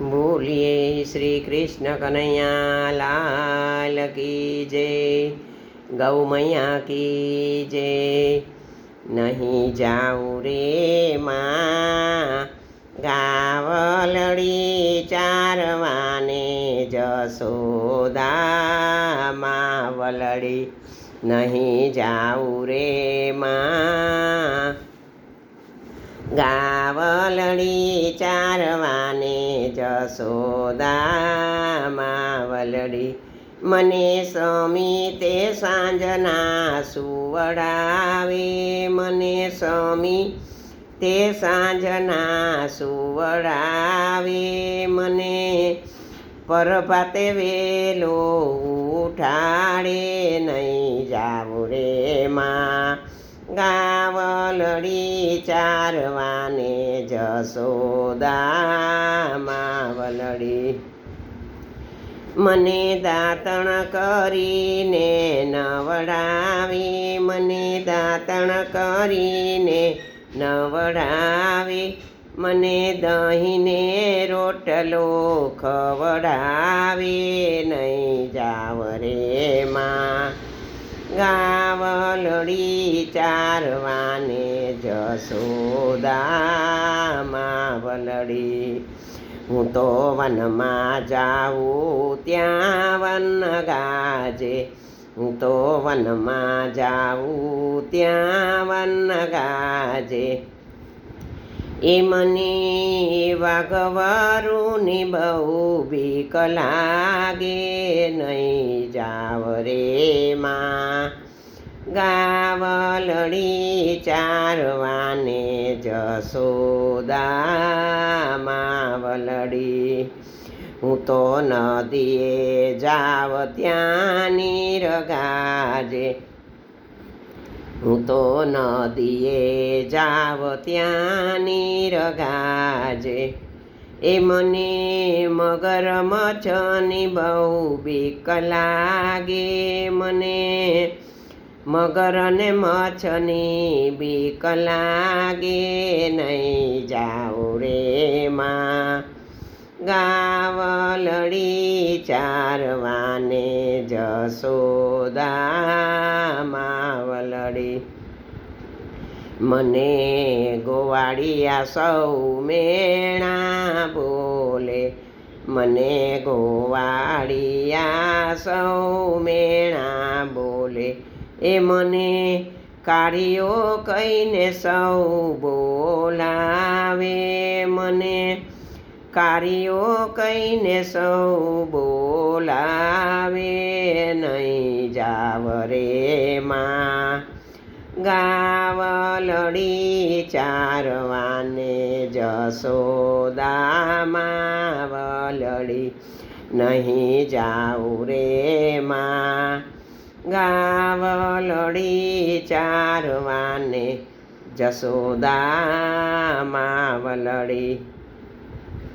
બોલીએ શ્રી કૃષ્ણ કનૈયા, લાલ કી જય, ગૌ મૈયા કી જય. નહીં જાઉં રે માં, ગાવલડી ચારવાને જસોદા માવલડી. નહીં જાઉં રે માં ગાવલડી ચારવાને જસોદા માવલડી મને સમી તે સાંજના સુવડાવે, મને સમી તે સાંજના સુવડાવે, મને પરભાતે વેલો ઉઠાડે, નહીં જાવું રે માં. ગાવલડી ચારવાને જસોદા માવલડી મને દાંતણ કરીને નવડાવી, મને દાંતણ કરીને નવડાવી, મને દહીંને રોટલો ખવડાવી, નહીં જાવ રે માં. ગાવલડી ચારવાને જસોદા માવલડી હું તો વનમાં જાઉં, ત્યાં વન ગાજે. હું તો વનમાં જાઉં, ત્યાં વન ગાજે. એ મને વાઘવારુની બહુ બીક લાગે, નહીં જાવ રે માં. ગાવલડી ચારવાને જસોદા માવલડી હું તો નદીએ જાવ ત્યાં નીર ગાજે હું તો નદીએ જાવ ત્યાં નિરગાજે એ મને મગર મચ્છની બહુ બીક લાગે મને. મગર ને મચ્છની બીક લાગે નહીં જાઉં રે માં. ગાવલડી ચારવાને જસોદા માવલડી મને ગોવાળિયા સૌ મેણા બોલે. મને ગોવાળિયા સૌ મેણા બોલે. એ મને કાળીઓ કહીને સૌ બોલાવે. મને કાળીઓ કહીને સૌ બોલાવે. નહીં જાવ રે માં. ગાવલડી ચારવાને જસોદા માવલડી નહીં જાઉં રે માં. ગાવલડી ચારવાને જસોદા માવલડી